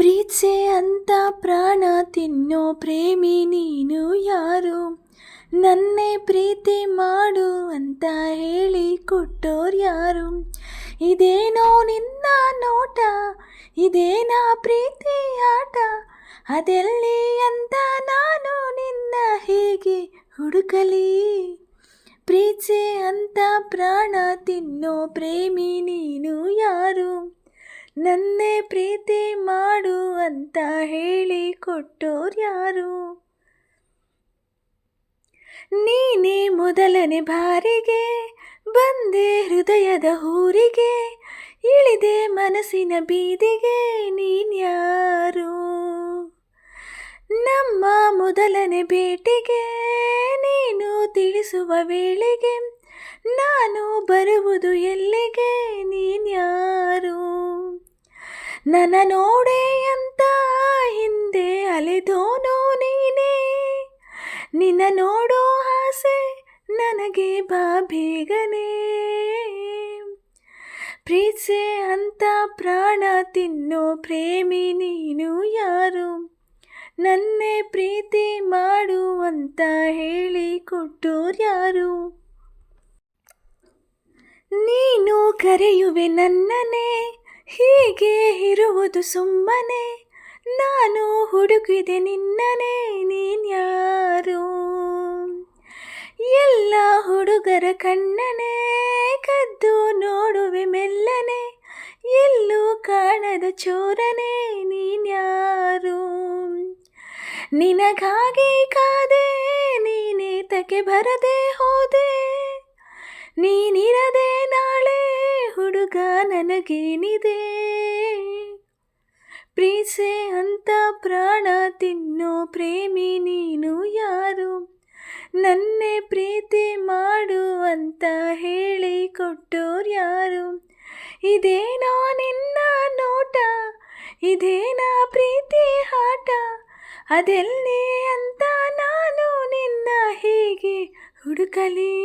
ಪ್ರೀತ್ಸೆ ಅಂತ ಪ್ರಾಣ ತಿನ್ನೋ ಪ್ರೇಮಿ ನೀನು ಯಾರು? ನನ್ನೇ ಪ್ರೀತಿ ಮಾಡು ಅಂತ ಹೇಳಿ ಕೊಟ್ಟೋರು ಯಾರು? ಇದೇನೋ ನಿನ್ನ ನೋಟ, ಇದೇನಾ ಪ್ರೀತಿ ಆಟ? ಅದೆಲ್ಲಿ ಅಂತ ನಾನು ನಿನ್ನ ಹೀಗೆ ಹುಡುಕಲಿ? ಪ್ರೀತ್ಸೆ ಅಂತ ಪ್ರಾಣ ತಿನ್ನೋ ಪ್ರೇಮಿ ನೀನು ಯಾರು? ನನ್ನೇ ಪ್ರೀತಿ ಮಾಡು ಅಂತ ಹೇಳಿ ಕೊಟ್ಟೋರು ಯಾರು? ನೀನೇ ಮೊದಲನೇ ಬಾರಿಗೆ ಬಂದೆ ಹೃದಯದ ಊರಿಗೆ, ಇಳಿದೆ ಮನಸ್ಸಿನ ಬೀದಿಗೆ ನೀನ್ಯಾರು ನಮ್ಮ ಮೊದಲನೇ ಭೇಟಿಗೆ ನೀನು ತಿಳಿಸುವ ವೇಳೆಗೆ, ನಾನು ಬರುವುದು ಎಲ್ಲಿಗೆ ನೀನ್ಯಾರು ನನ್ನ ನೋಡೆ ಅಂತ ಹಿಂದೆ ಅಲೆದೋನೋ ನೀನೇ. ನಿನ್ನ ನೋಡೋ ಆಸೆ ನನಗೆ ಬಾ ಬೇಗನೆ. ಪ್ರೀತ್ಸೆ ಅಂತ ಪ್ರಾಣ ತಿನ್ನೋ ಪ್ರೇಮಿ ನೀನು ಯಾರು? ನನ್ನೇ ಪ್ರೀತಿ ಮಾಡು ಅಂತ ಯಾರು? ನೀನು ಕರೆಯುವೆ ನನ್ನನೆ ಹೀಗೆ ಇರುವುದು ಸುಮ್ಮನೆ. ನಾನು ಹುಡುಕಿದೆ ನಿನ್ನನೆ ನೀನ್ಯಾರು ಎಲ್ಲ ಹುಡುಗರ ಕಣ್ಣನೆ, ಕದ್ದು ನೋಡುವೆ ಮೆಲ್ಲನೆ. ಎಲ್ಲೂ ಕಾಣದ ಚೋರನೆ ನೀನ್ಯಾರು ನಿನಗಾಗಿ ಕಾದೆ ನೀನೇತಕ್ಕೆ ತಕೆ ಬರದೆ ಹೋದೆ. ಹುಡುಗ ನನಗೇನಿದೆ? ಪ್ರೀಸೆ ಅಂತ ಪ್ರಾಣ ತಿನ್ನೋ ಪ್ರೇಮಿ ನೀನು ಯಾರು? ನನ್ನೇ ಪ್ರೀತಿ ಮಾಡು ಅಂತ ಹೇಳಿ ಕೊಟ್ಟೋರು ಯಾರು? ಇದೇನೋ ನಿನ್ನ ನೋಟ, ಇದೇನಾ ಪ್ರೀತಿ ಆಟ ಅದೆಲ್ಲಿ ಅಂತ ನಾನು ನಿನ್ನ ಹೀಗೆ ಹುಡುಕಲಿ?